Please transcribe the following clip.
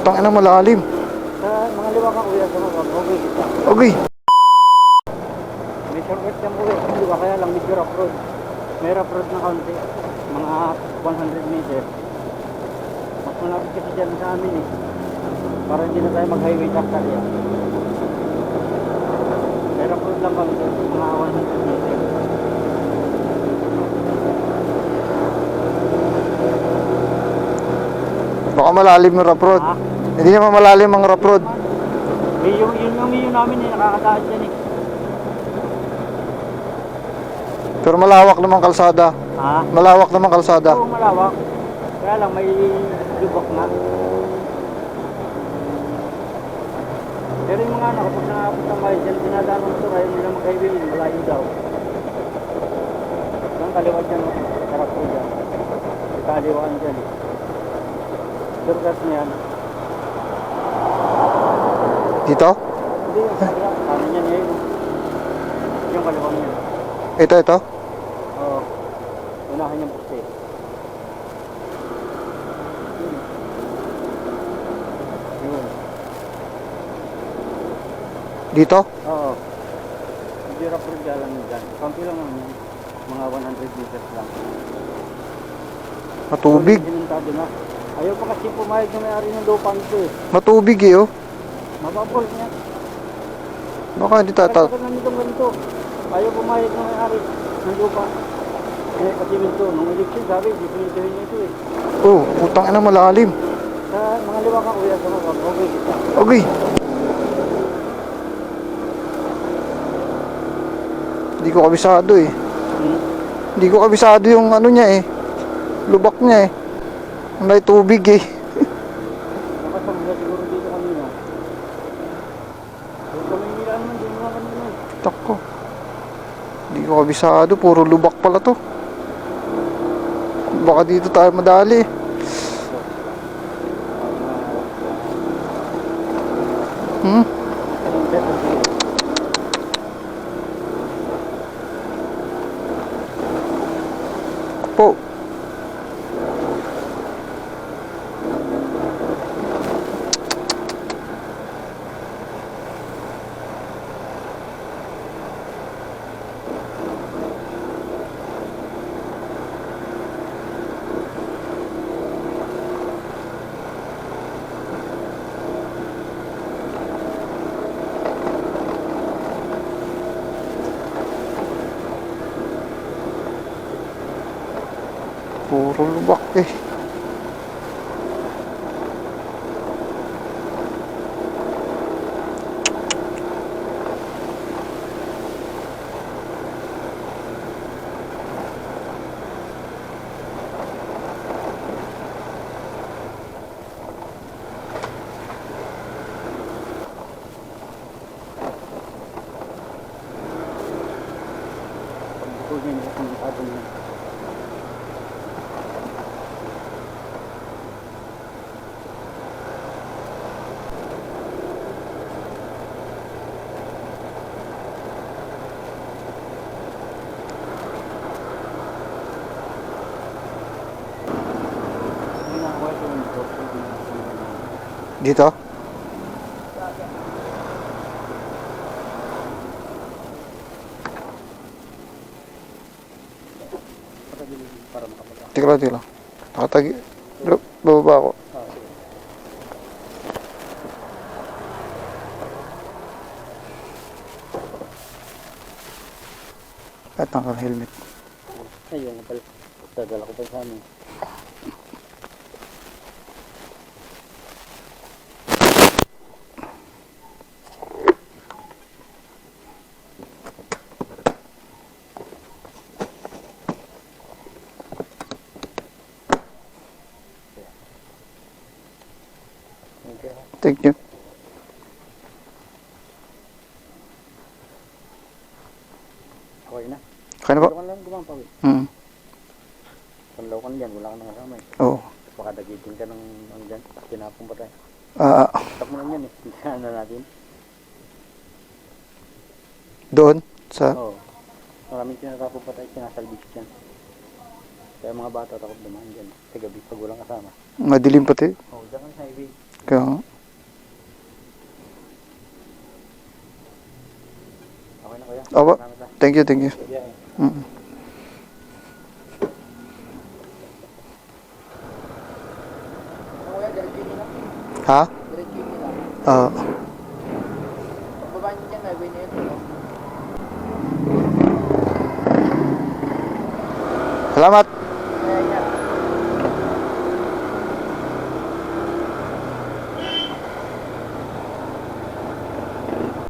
putang ina malalim. Sa mga liwakan kuya, sa mga okay. Okay. May shortcut yan kuya, sa liwa, kaya lang medyo rough road. May rough road na kaunti, mga 100 meters. Mas malapit kasi dyan sa amin eh. Para hindi na tayo mag-highway chapter yan. May rough road lang kaunti, mga 100 meters. Baka malalim yung rough road. Ha? Hindi naman malalim ang rough road. Eh, yung, yun yung yun namin eh, nakakataas yan eh. Pero malawak naman kalsada. Ha? Malawak naman kalsada. Oo, malawak. Kaya lang may lubak na. Pero yung mga anak, kapag nakapunta kayo dyan, dinadaan ng motor, ayaw nila mag-highway, malayo daw. Ang kaliwat dyan, oh. sarap po dyan. Kaliwaan dyan eh. Surgas na yan. Dito? Hindi yung kaliwa, ano yan eh. Yung kaliwaan yan. Ito, ito. Oo. Unahan yung puste. Yun. Dito? Oo. Hindi rapor lang dyan. Kaunti lang naman yan. Mga 100 meters lang. Matubig. Sinintado na. Ayaw pa kasi pumayag na may-ari ng lupang ito eh. Matubig eh oh. Mababol niya. Baka hindi tata... Tagal na nitong ganito. Ayaw pumayag na may-ari ng lupa. Eh, pati minto, nung election sabi, dipinituhin niya ito eh. Oh, putang ina malalim. Sa mga liwakan kuya, sa mga okay. Okay. Hindi ko kabisado eh. Hmm. Hindi ko kabisado yung ano niya eh. Lubak niya eh. May tubig eh. Tako. Hindi ko kabisado. Puro lubak pala to. Baka dito tayo madali. Hmm? Po. Puro lubak eh. Pagbuko niya, yung komentado niya. Hindi na ako ito yung doktor na Dito? teka lang. Nakatagi. Bababa ako. At naka-helmet. Ayun nga pala. Dadala ko pa sa amin. Okay. Thank you. Okay na. Kaya na ba? Pero lang gumampaw eh. Hmm. Panlaw ka na dyan, wala ka nang kasama eh. Oo. Baka dagitin ka ng ang dyan. Tinapong pa tayo. Ah, Tap mo lang yan eh. Tingnan na natin. doon sa Oo. Maraming tinatapong pa tayo. Sinasalbis dyan. Kaya mga bata takot dumaan dyan. Sa gabi pag walang kasama. madilim pati. Oo, dyan ka sa highway. Kaya, Okay na kuya. Opo. Thank you, thank you. Mm. Lang. Ha? Oo. No? salamat.